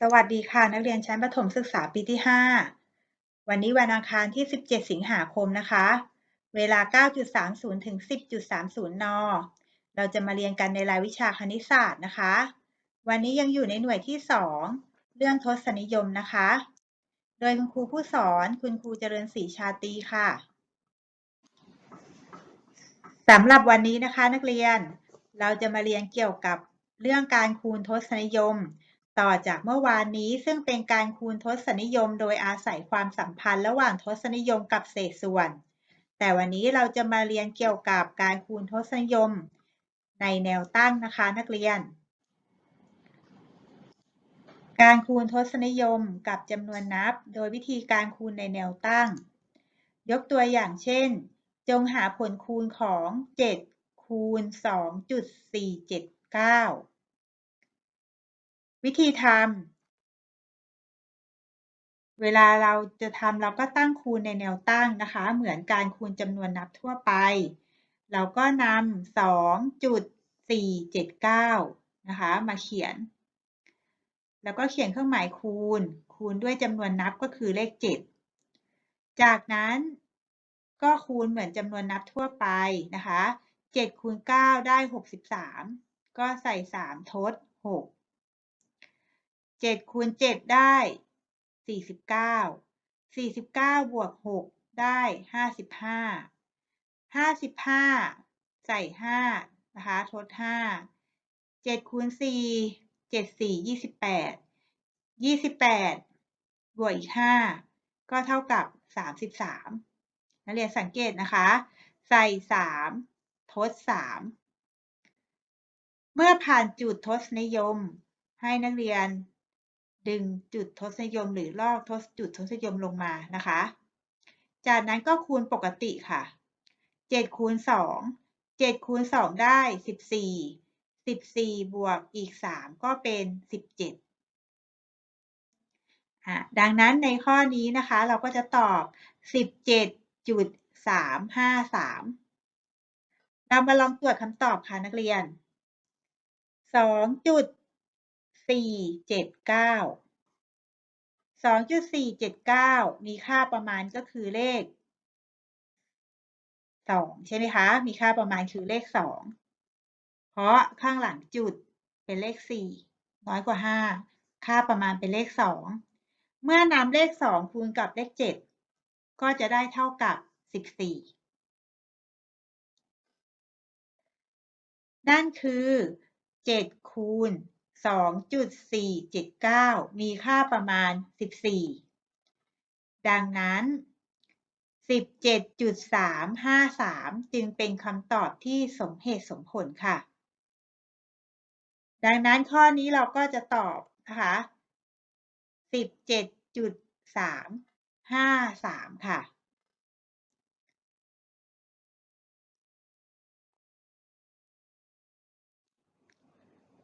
สวัสดีค่ะ นักเรียนชั้นประถมศึกษาปีที่ 5 วันนี้วันอังคารที่ 17 สิงหาคมนะคะ เวลา 9.30 ถึง 10.30 น เราจะมาเรียนกันในรายวิชาคณิตศาสตร์นะคะ วันนี้ยังอยู่ในหน่วยที่ 2 เรื่องทศนิยมนะคะ โดยคุณครูผู้สอนคุณครูเจริญศรีชาตีค่ะสำหรับวันนี้นะคะนักเรียนเราจะมาเรียนเกี่ยวกับเรื่องการคูณทศนิยม ต่อจากเมื่อวานนี้ซึ่งเป็นการคูณทศนิยมโดยอาศัยความสัมพันธ์ระหว่างทศนิยมกับเศษส่วน แต่วันนี้เราจะมาเรียนเกี่ยวกับการคูณทศนิยม ในแนวตั้งนะคะนักเรียน การคูณทศนิยมกับจำนวนนับ โดยวิธีการคูณในแนวตั้ง ยกตัวอย่างเช่น จงหาผลคูณของ 7 คูณ 2.479 วิธีทำเวลาเราจะทำเราก็ตั้งคูณในแนวตั้งนะคะ เหมือนการคูณจำนวนนับทั่วไป เราก็นำ2.479 นะคะ มาเขียน แล้วก็เขียนเครื่องหมายคูณ คูณด้วยจำนวนนับก็คือเลข 7 จากนั้นก็คูณเหมือนจำนวนนับทั่วไปนะคะ7คูณ9ได้ 63 ก็ใส่ 3 ทด 6 7คูณ7ได้49 49บวก6ได้55 55ใส่5นะคะทด5 7คูณ4 7 4 28 28บวกอีก5ก็เท่ากับ33นักเรียนสังเกตนะคะ ใส่3ทด3เมื่อผ่านจุดทศนิยม ให้นักเรียน ดึงจุดทศนิยมหรือลอกทศจุดทศนิยมลงมานะคะ จากนั้นก็คูณปกติค่ะ7คูณ2 7คูณ2ได้ 14 14 บวกอีก 3 ก็เป็น 17 ดังนั้นในข้อนี้นะคะเราก็จะตอบ 17จุดสามห้าสามเรามาลองตรวจคำตอบค่ะนักเรียนสองจุด สี่เจ็ดเก้าสองจุดสี่เจ็ดเก้ามีค่าประมาณก็คือเลขสองใช่ไหมคะ มีค่าประมาณคือเลขสองเพราะข้างหลังจุดเป็นเลขสี่น้อยกว่าห้าค่าประมาณเป็นเลขสองเมื่อนำเลขสองคูณกับเลขเจ็ดก็จะได้เท่ากับ14นั่นคือ7คูณ 2.479 มีค่าประมาณ 14 ดังนั้น 17.353 จึงเป็นคำตอบที่สมเหตุสมผลค่ะ ดังนั้นข้อนี้เราก็จะตอบนะคะ 17.3ห้าสามค่ะ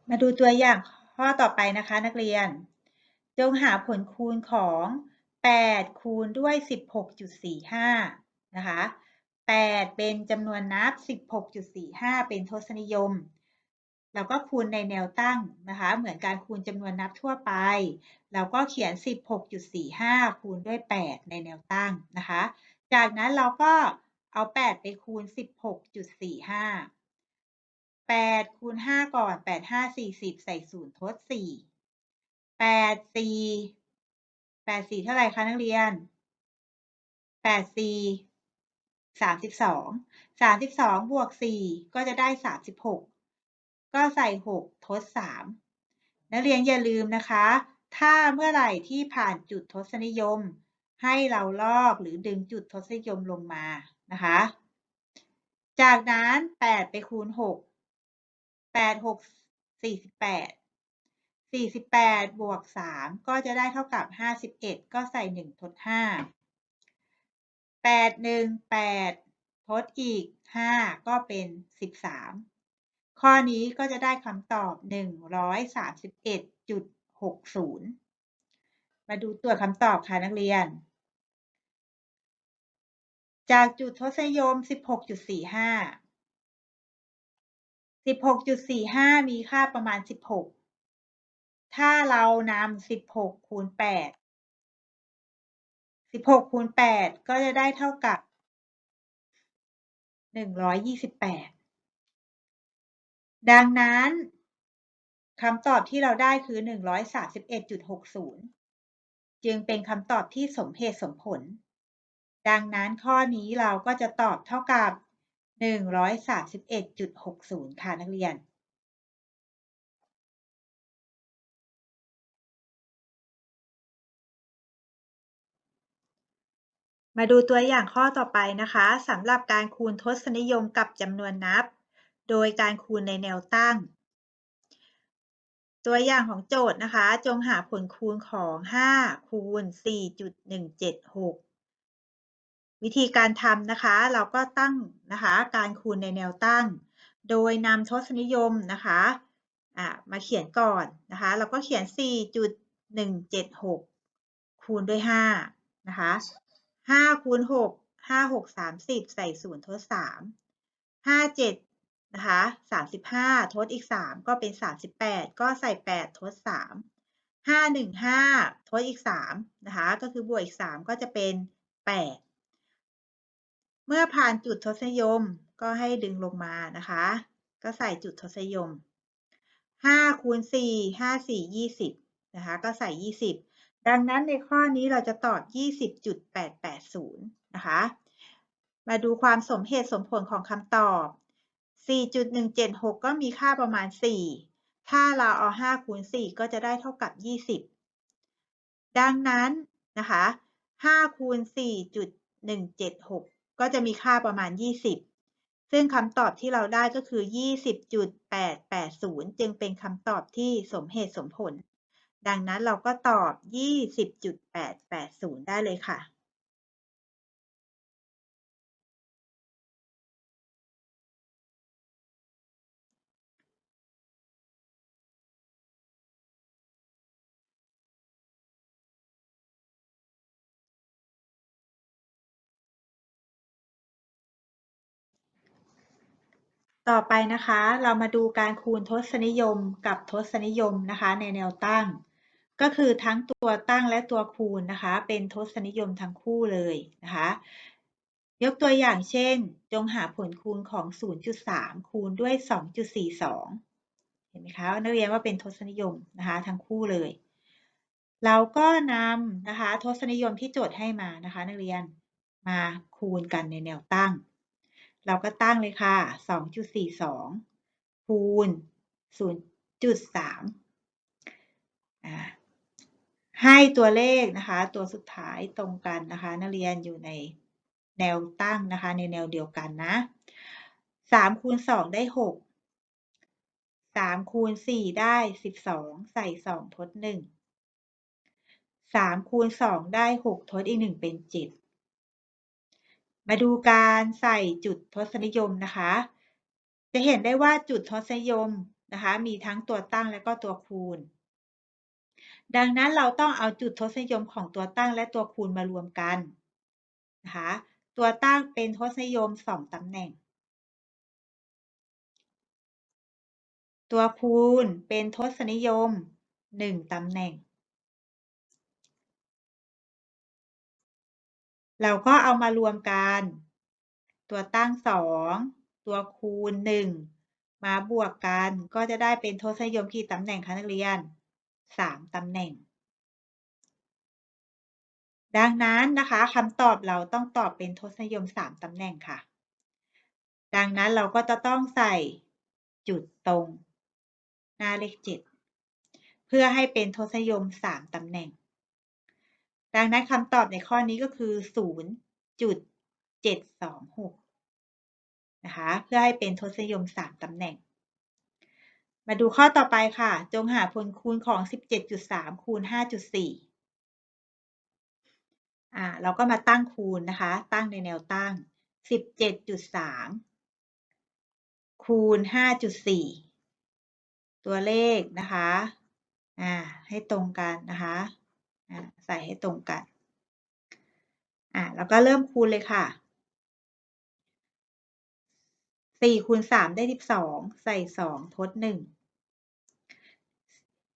มาดูตัวอย่างข้อต่อไปนะคะนักเรียน จงหาผลคูณของ 8 คูณด้วย 16.45 นะคะ 8 เป็นจำนวนนับ 16.45 เป็นทศนิยมเราก็คูณในแนวตั้งนะคะ เหมือนการคูณจำนวนนับทั่วไป เราก็เขียน 16.45 คูณด้วย 8 ในแนวตั้งนะคะ จากนั้นเราก็เอา 8 ไปคูณ 16.45 8คูณ5ก่อน8 5 40ใส่0ทด4 8 4 8 4เท่าไหร่คะนักเรียน8 4 32 32บวก4ก็จะได้36ก็ใส่6ทด3นักเรียนอย่าลืมนะคะ ถ้าเมื่อไหร่ที่ผ่านจุดทศนิยม ให้เราลอกหรือดึงจุดทศนิยมลงมานะคะ จากนั้น 8 ไปคูณ 6 แปดหกสี่สิบแปดสี่สิบแปดบวกสามก็จะได้เท่ากับห้าสิบเอ็ดก็ใส่หนึ่งทดห้าแปดหนึ่งแปดทดอีกห้าก็เป็นสิบสามข้อนี้ก็จะได้คำตอบหนึ่งร้อยสามสิบเอ็ดจุดหกศูนย์มาดูตัวคำตอบค่ะนักเรียน จากจุดทศนิยม 16.45 16.45มีค่าประมาณ16ถ้าเรานำสิบหกคูณแปดสิบหกคูณแปดก็จะได้เท่ากับหนึ่งร้อยยี่สิบแปดดังนั้นคำตอบที่เราได้คือหนึ่งร้อยสาสิบเอ็ดจุดหกศูนย์จึงเป็นคำตอบที่สมเหตุสมผล ดังนั้นข้อนี้เราก็จะตอบเท่ากับ หนึ่งร้อยสามสิบเอ็ดจุดหกศูนย์ค่ะนักเรียน มาดูตัวอย่างข้อต่อไปนะคะสำหรับการคูณทศนิยมกับจำนวนนับ โดยการคูณในแนวตั้ง ตัวอย่างของโจทย์นะคะ จงหาผลคูณของ 5 คูณ 4.176 วิธีการทำนะคะ เราก็ตั้งนะคะการคูณในแนวตั้ง โดยนำทศนิยมนะคะะมาเขียนก่อนนะคะ เราก็เขียน 4.176 คูณด้วย 5 นะคะห้าคูณหกห้าหกสามสิบใส่ศูนย์ทดสามห้าเจ็ดนะคะสามสิบห้าทดอีกสามก็เป็นสามสิบแปดก็ใส่แปดทดสามห้าหนึ่งห้าทดอีกสามนะคะ ก็คือบวกอีกสามก็จะเป็นแปด เมื่อผ่านจุดทศนิยมก็ให้ดึงลงมานะคะ ก็ใส่จุดทศนิยมห้าคูณสี่ห้าสี่ยี่สิบนะคะ ก็ใส่ยี่สิบดังนั้นในข้อนี้เราจะตอบ 20.880 นะคะ มาดูความสมเหตุสมผลของคำตอบ 4.176 ก็มีค่าประมาณ 4 ถ้าเราเอา 5 คูณ 4 ก็จะได้เท่ากับ 20 ดังนั้นนะคะ 5 คูณ 4.176 ก็จะมีค่าประมาณ 20 ซึ่งคำตอบที่เราได้ก็คือ 20.880 จึงเป็นคำตอบที่สมเหตุสมผล ดังนั้นเราก็ตอบ 20.880 ได้เลยค่ะ ต่อไปนะคะเรามาดูการคูณทศนิยมกับทศนิยมนะคะในแนวตั้ง ก็คือทั้งตัวตั้งและตัวคูณนะคะ เป็นทศนิยมทั้งคู่เลยนะคะยกตัวอย่างเช่น จงหาผลคูณของ 0.3 คูณด้วย 2.42 เห็นไหมคะนักเรียนว่าเป็นทศนิยมนะคะทั้งคู่เลย เราก็นำนะคะทศนิยมที่โจทย์ให้มานะคะ นักเรียนมาคูณกันในแนวตั้ง เราก็ตั้งเลยค่ะ 2.42 คูณ 0.3 ให้ตัวเลขนะคะ ตัวสุดท้ายตรงกันนะคะ นักเรียนอยู่ในแนวตั้งนะคะ ในแนวเดียวกันนะสามคูณสองได้หกสามคูณสี่ได้สิบสองใส่สองทดหนึ่งสามคูณสองได้หกทดอีกหนึ่งเป็นเจ็ด มาดูการใส่จุดทศนิยมนะคะ จะเห็นได้ว่าจุดทศนิยมนะคะ มีทั้งตัวตั้งและก็ตัวคูณ ดังนั้นเราต้องเอาจุดทศนิยมของตัวตั้งและตัวคูณมารวมกันนะคะ ตัวตั้งเป็นทศนิยม2ตำแหน่ง ตัวคูณเป็นทศนิยม1ตำแหน่ง เราก็เอามารวมกัน ตัวตั้ง 2 ตัวคูณ 1 มาบวกกันก็จะได้เป็นทศนิยมกี่ตำแหน่งคะนักเรียนสามตำแหน่ง ดังนั้นนะคะคำตอบเราต้องตอบเป็นทศนิยมสามตำแหน่งค่ะ ดังนั้นเราก็จะต้องใส่จุดตรง หน้าเลขเจ็ดเพื่อให้เป็นทศนิยมสามตำแหน่ง ดังนั้นคำตอบในข้อนี้ก็คือศูนย์จุดเจ็ดสองหกนะคะ เพื่อให้เป็นทศนิยมสามตำแหน่ง มาดูข้อต่อไปค่ะ จงหาผลคูณของ 17.3 คูณ 5.4 อ่า เราก็มาตั้งคูณนะคะ ตั้งในแนวตั้ง 17.3 คูณ 5.4 ตัวเลขนะคะ อ่า ให้ตรงกันนะคะ อ่าใส่ให้ตรงกันอ่าแล้วก็เริ่มคูณเลยค่ะ4คูณ3ได้12ใส่2ทด1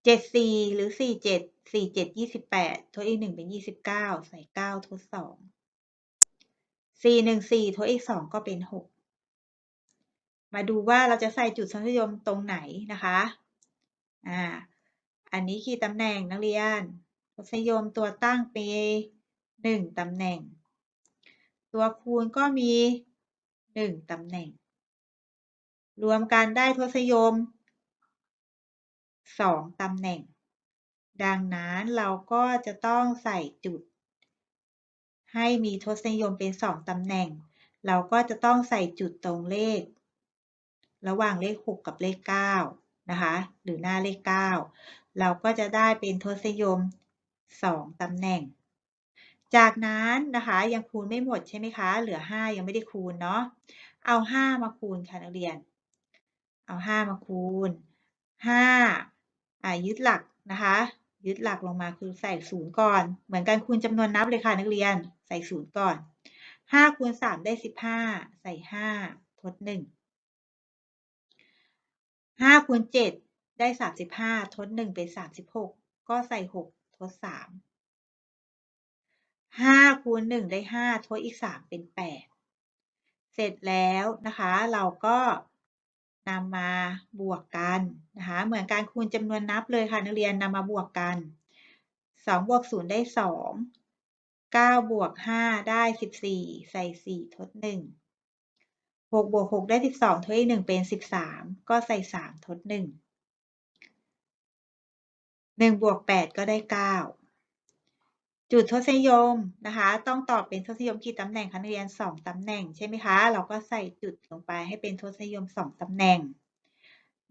เจ็ดสี่หรือสี่เจ็ดสี่เจ็ดยี่สิบแปดทดอีกหนึ่งเป็นยี่สิบเก้าใส่เก้าทดสองสี่หนึ่งสี่ทดอีกสองก็เป็นหกมาดูว่าเราจะใส่จุดทศนิยมตรงไหนนะคะ อ่า อันนี้คือตำแหน่งนักเรียน ทศยมตัวตั้งเป็นหนึ่งตำแหน่ง ตัวคูณก็มีหนึ่งตำแหน่ง รวมกันได้ทศยมสองตำแหน่ง ดังนั้นเราก็จะต้องใส่จุด ให้มีทศนิยมเป็นสองตำแหน่ง เราก็จะต้องใส่จุดตรงเลข ระหว่างเลข 6 กับเลข9นะคะ หรือหน้าเลข 9 เราก็จะได้เป็นทศนิยม 2 ตำแหน่ง จากนั้นนะคะยังคูณไม่หมดใช่ไหมคะ เหลือ 5 ยังไม่ได้คูณเนาะ เอา 5 มาคูณค่ะนักเรียน เอา 5 มาคูณ 5 อ่ายึดหลักนะคะ ยึดหลักลงมาคือใส่ศูนย์ก่อน เหมือนกันคูณจำนวนนับเลยค่ะนักเรียน ใส่ศูนย์ก่อน 5 คูณ 3 ได้ 15 ใส่ 5 ทด 1 5คูณ7ได้ 35 ทด 1 เป็น 36 ก็ใส่ 6 ดสามห้าคูณหนึ่งได้ห้าทดอีกสามเป็นแปดเสร็จแล้วนะคะเราก็นำมาบวกกันนะคะเหมือนการคูณจำนวนนับเลยค่ะนักเรียนนำมาบวกกันสองบวกศูนย์ได้สองเก้าบวกห้าได้สิบสี่ใส่สี่ทดหนึ่งหกบวกหกได้สิบสองทดอีกหนึ่งเป็นสิบสามก็ใส่สามทดหนึ่ง หนึ่งบวกแปดก็ได้เก้าจุดทศนิยมนะคะ ต้องตอบเป็นทศนิยมกี่ตำแหน่งคะนักเรียนสองตำแหน่งใช่ไหมคะ เราก็ใส่จุดลงไปให้เป็นทศนิยมสองตำแหน่ง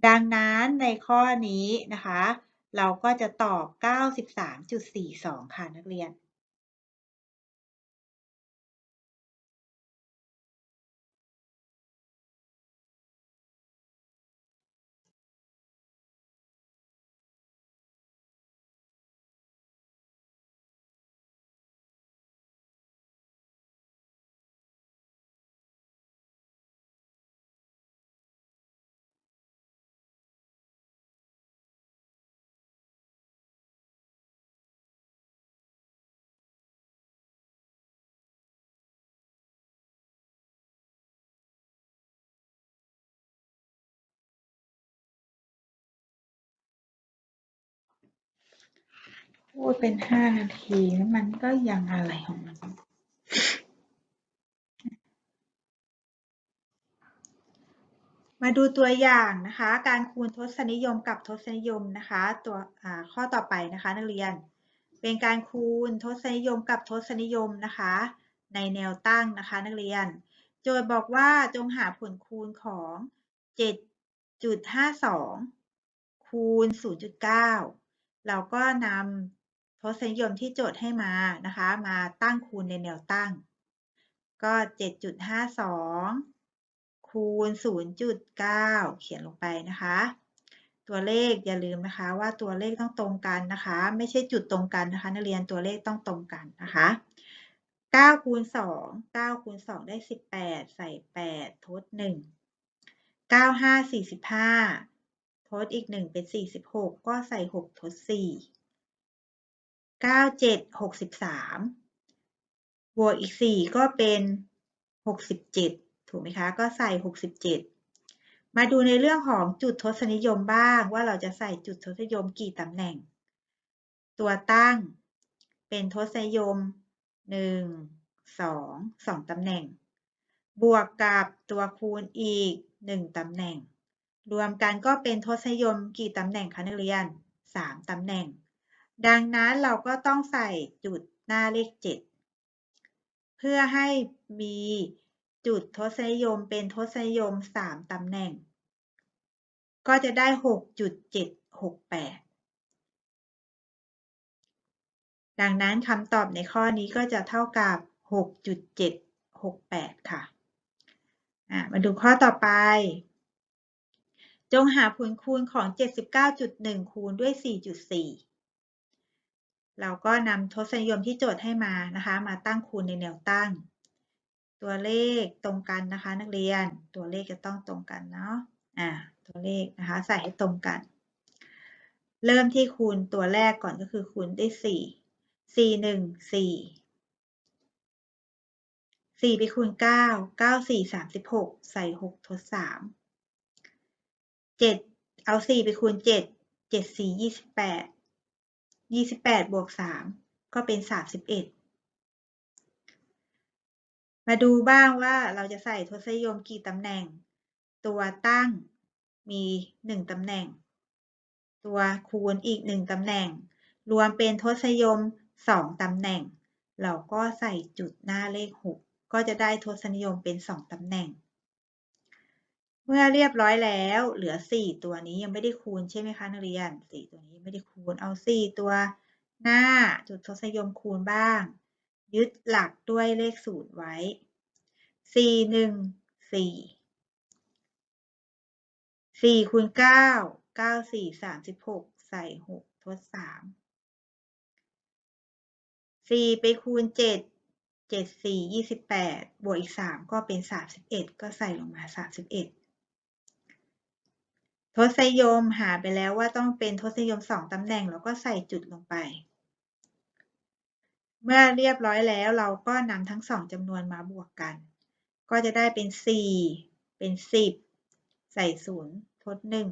ดังนั้นในข้อนี้นะคะ เราก็จะตอบ 93.42 ค่ะนักเรียน พูดเป็น5นาทีแล้วมันก็ยังอะไรของมัน มาดูตัวอย่างนะคะ การคูณทศนิยมกับทศนิยมนะคะ ตัวข้อต่อไปนะคะ นักเรียน เป็นการคูณทศนิยมกับทศนิยมนะคะ ในแนวตั้งนะคะ นักเรียน โจทย์บอกว่าจงหาผลคูณของ 7.52 คูณ 0.9เราก็นำ ทศนิยมที่โจทย์ให้มานะคะ มาตั้งคูณในแนวตั้ง ก็ 7.52 คูณ 0.9 เขียนลงไปนะคะ ตัวเลขอย่าลืมนะคะว่าตัวเลขต้องตรงกันนะคะ ไม่ใช่จุดตรงกันนะคะ นักเรียนตัวเลขต้องตรงกันนะคะ9คูณ2 9คูณ2 ได้ 18 ใส่ 8 ทด 1 9 5 45 ทดอีก 1 เป็น 46 ก็ใส่ 6 ทด 4 9 7 63บวกอีก4ก็เป็น67ถูกไหมคะ ก็ใส่67มาดูในเรื่องของจุดทศนิยมบ้าง ว่าเราจะใส่จุดทศนิยมกี่ตำแหน่ง ตัวตั้งเป็นทศนิยม1 2 2ตำแหน่ง บวกกับตัวคูณอีก1ตำแหน่ง รวมกันก็เป็นทศนิยมกี่ตำแหน่งคะนักเรียน3ตำแหน่ง ดังนั้นเราก็ต้องใส่จุดหน้าเลข 7 เพื่อให้มีจุดทศนิยมเป็นทศนิยม 3ตำแหน่ง ก็จะได้ 6.768 ดังนั้นคำตอบในข้อนี้ก็จะเท่ากับ 6.768 ค่ะมาดูข้อต่อไป จงหาผลคูณของ 79.1 คูณด้วย 4.4 เราก็นำทศนิยมที่โจทย์ให้มานะคะ มาตั้งคูณในแนวตั้ง ตัวเลขตรงกันนะคะ นักเรียนตัวเลขจะต้องตรงกันเนาะอ่าตัวเลขนะคะ ใส่ให้ตรงกัน เริ่มที่คูณตัวแรกก่อนก็คือคูณด้สี่สี่หนึ่งสี่สี่ไปคูณเก้าเก้าสี่สามสิบหกใส่หกทดสามเจ็ดเอาสี่ไปคูณเจ็ดเจ็ดสี่ ยี่สิบแปดบวกสามก็เป็นสามสิบเอ็ดมาดูบ้างว่าเราจะใส่ทศนิยมกี่ตำแหน่ง ตัวตั้งมีหนึ่งตำแหน่ง ตัวคูณอีกหนึ่งตำแหน่ง รวมเป็นทศนิยมสองตำแหน่ง เราก็ใส่จุดหน้าเลขหกก็จะได้ทศนิยมเป็นสองตำแหน่ง เมื่อเรียบร้อยแล้ว เหลือสี่ตัวนี้ยังไม่ได้คูณใช่ไหมคะนักเรียนสี่ตัวนี้ไม่ได้คูณเอาสี่ตัวหน้าจุดทศนิยมคูณบ้าง ยึดหลักด้วยเลขศูนย์ไว้สี่หนึ่งสี่สี่คูณเก้าเก้าสี่สามสิบหกใส่หกทดสามสี่ไปคูณเจ็ดเจ็ดสี่ยี่สิบแปดบวกอีกสามก็เป็นสามสิบเอ็ดก็ใส่ลงมาสามสิบเอ็ด ทศนิยมหาไปแล้วว่าต้องเป็นทศนิยมสองตำแหน่งแล้วก็ใส่จุดลงไป เมื่อเรียบร้อยแล้วเราก็นำทั้งสองจำนวนมาบวกกัน ก็จะได้เป็นสี่เป็นสิบใส่ศูนย์ทดหนึ่ง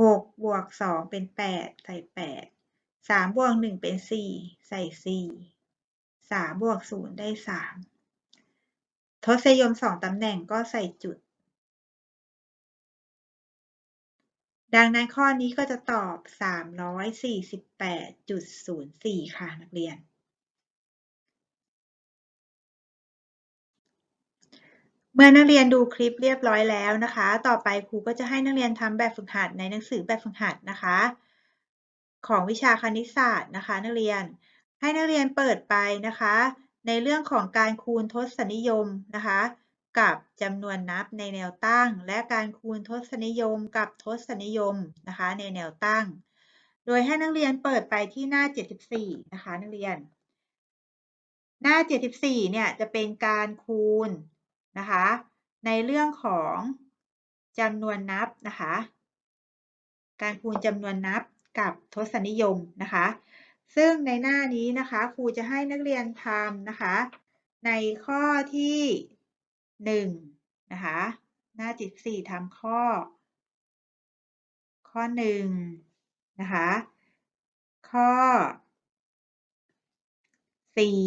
หกบวกสองเป็นแปดใส่แปดสามบวกหนึ่งเป็นสี่ใส่สี่สามบวกศูนย์ได้สามทศนิยมสองตำแหน่งก็ใส่จุด ดังนั้นข้อนี้ก็จะตอบสามร้อยสี่สิบแปดจุดศูนย์สี่ค่ะนักเรียน เมื่อนักเรียนดูคลิปเรียบร้อยแล้วนะคะ ต่อไปครูก็จะให้นักเรียนทำแบบฝึกหัดในหนังสือแบบฝึกหัดนะคะ ของวิชาคณิตศาสตร์นะคะ นักเรียน ให้นักเรียนเปิดไปนะคะ ในเรื่องของการคูณทศนิยมนะคะ กับจำนวนนับในแนวตั้ง และการคูณทศนิยมกับทศนิยมนะคะในแนวตั้ง โดยให้นักเรียนเปิดไปที่หน้า 74 นะคะนักเรียน หน้า 74 เนี่ยจะเป็นการคูณนะคะในเรื่องของจำนวนนับนะคะ การคูณจำนวนนับกับทศนิยมนะคะ ซึ่งในหน้านี้นะคะครูจะให้นักเรียนทำนะคะ ในข้อที่ หนึ่งนะคะ หน้าจิตสี่ทำข้อ ข้อหนึ่งนะคะ ข้อสี่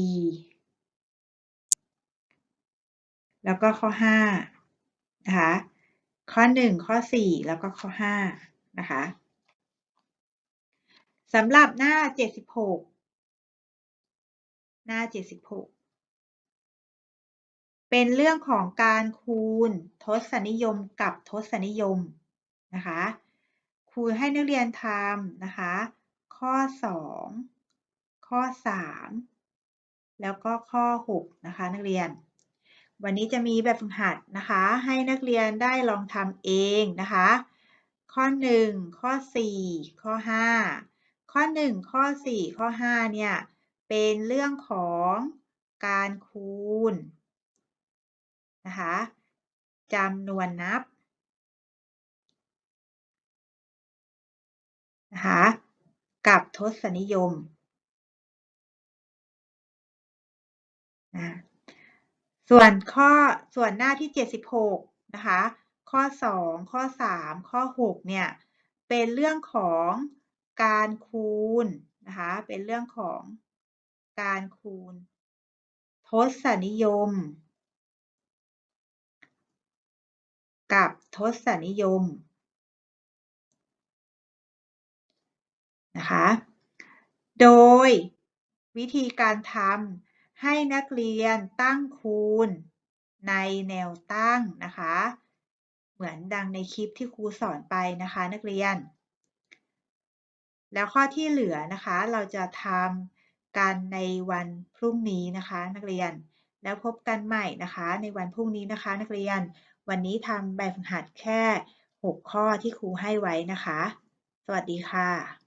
แล้วก็ข้อห้านะคะ ข้อหนึ่งข้อสี่แล้วก็ข้อห้านะคะสำหรับหน้าเจ็ดสิบหกหน้าเจ็ดสิบหก เป็นเรื่องของการคูณทศนิยมกับทศนิยมนะคะครูให้นักเรียนทำนะคะ ข้อสองข้อสามแล้วก็ข้อหกนะคะนักเรียน วันนี้จะมีแบบฝึกหัดนะคะ ให้นักเรียนได้ลองทำเองนะคะ ข้อหนึ่งข้อสี่ข้อห้าข้อหนึ่งข้อสี่ข้อห้าเนี่ย เป็นเรื่องของการคูณ นะคะจำนวนนับนะคะกับทศนิยมนะส่วนข้อส่วนหน้าที่ 76 นะคะ ข้อ 2 ข้อ 3 ข้อ 6 เนี่ย เป็นเรื่องของการคูณนะคะ เป็นเรื่องของการคูณ ทศนิยม กับทศนิยมนะคะ โดยวิธีการทำให้นักเรียนตั้งคูณในแนวตั้งนะคะ เหมือนดังในคลิปที่ครูสอนไปนะคะนักเรียน แล้วข้อที่เหลือนะคะเราจะทำกันในวันพรุ่งนี้นะคะนักเรียน แล้วพบกันใหม่นะคะในวันพรุ่งนี้นะคะนักเรียน วันนี้ทำแบบฝึกหัดแค่ 6 ข้อที่ครูให้ไว้นะคะ สวัสดีค่ะ